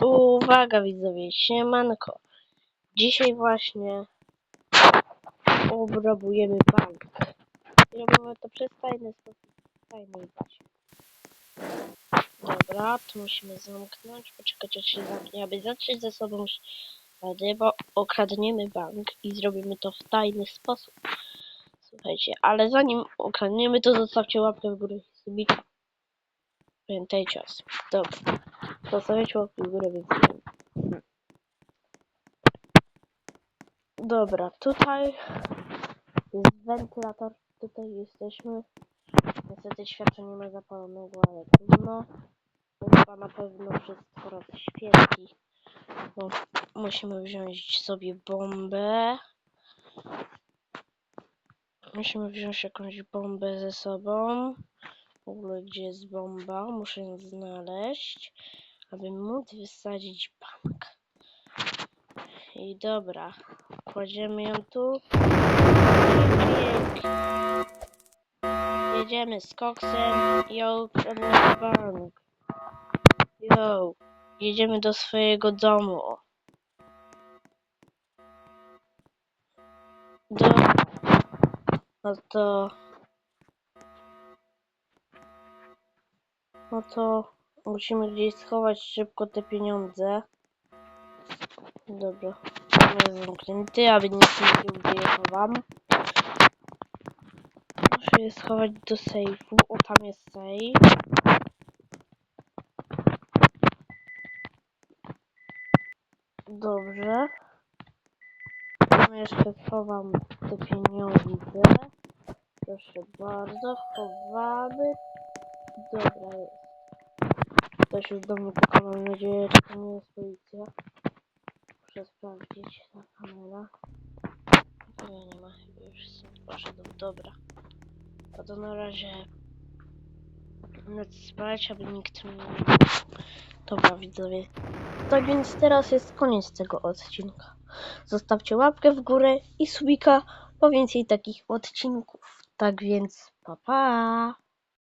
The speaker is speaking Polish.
Uwaga widzowie, siemanko. Dzisiaj właśnie obrabujemy bank. Robimy to przez tajny sposób, bazie. Dobra, tu musimy zamknąć, poczekać aż się zamknie, aby zacząć ze sobą ślady, bo okradniemy bank i zrobimy to w tajny sposób. Słuchajcie, ale zanim okradniemy, to zostawcie łapkę w górę i subika. Pamiętajcie o. Dobra. Zostawiać łapkę w górę, więc Hmm. Dobra, tutaj jest wentylator, tutaj jesteśmy. Niestety światło nie ma zapalonego, ale trudno. Bomba na pewno wszystko rozświetli. Bo musimy wziąć sobie bombę. Musimy wziąć jakąś bombę ze sobą. W ogóle gdzie jest bomba? Muszę ją znaleźć, aby móc wysadzić bank. I dobra, kładziemy ją tu. Jedziemy z koksem i okradniemy bank. Yo, jedziemy do swojego domu. Dobra. No to... No to musimy gdzieś schować szybko te pieniądze. Dobra. Jest zamknięty, aby nie wiedział, gdzie je chowam. Muszę je schować do sejfu. O, tam jest sejf. Dobrze. Tam jeszcze schowam te pieniądze. Proszę bardzo, chowamy. Dobra, jest. Ktoś już do mnie puka, mam nadzieję, że to nie jest policja. Muszę sprawdzić na kamera. Nie, nie ma, już poszedł, dobra. To to na razie spać, aby nikt mnie nie. Dobra, widzowie. Tak więc teraz jest koniec tego odcinka. Zostawcie łapkę w górę i subika po więcej takich odcinków. Tak więc, pa pa!